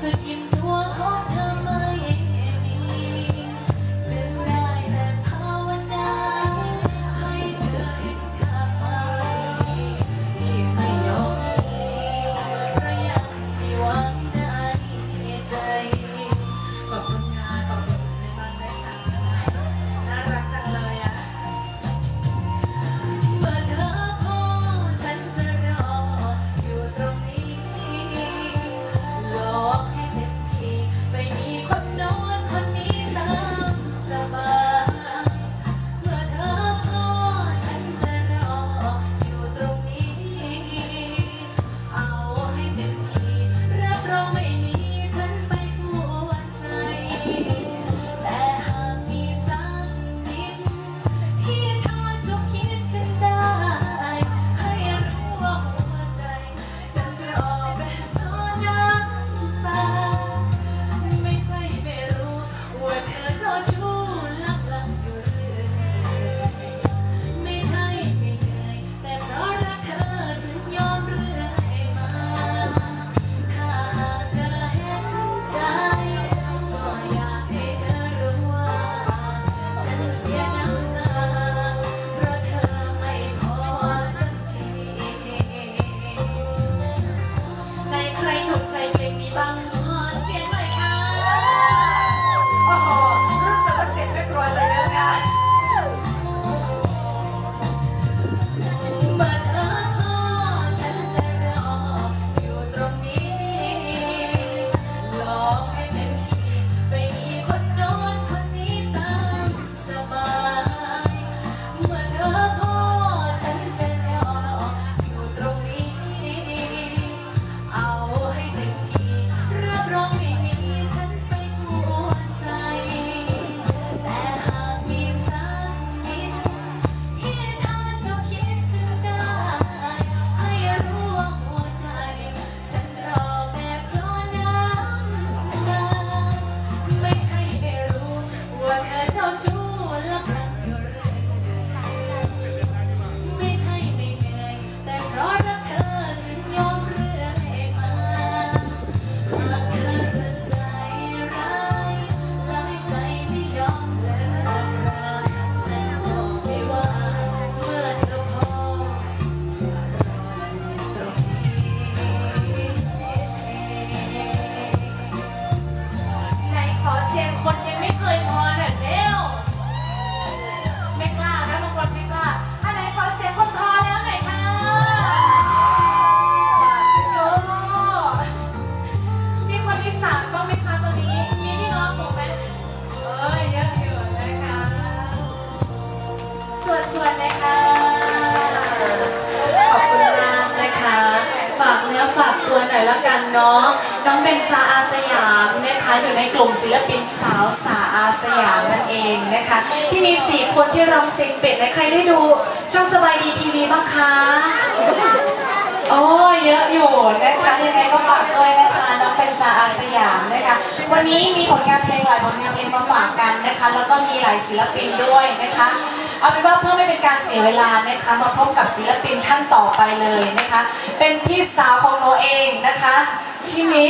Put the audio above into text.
took you to อยละกันเนาะน้องเบนจาอาสยามนะคะอยู่ในกลุ่มศิลปินสาวสาอาสยามนั่นเองนะคะ ที่มีสี่คนที่รำเซ็งเป็ดนะใครได้ดูช่องสบายดีทีวีบ้างคะโอ้เยอะอยู่นะคะยังไงก็ฝากด้วยนะคะน้องเป็นจาอาสยามนะคะวันนี้มีผลงานเพลงหลายผลงานเพลงมาฝากกันนะคะ แล้วก็มีหลายศิลปินด้วยนะคะ เอาเป็นว่าเพื่อไม่เป็นการเสียเวลานะคะมาพบกับศิลปินท่านต่อไปเลยนะคะ เป็นพี่สาวของโนเองนะคะชิมิ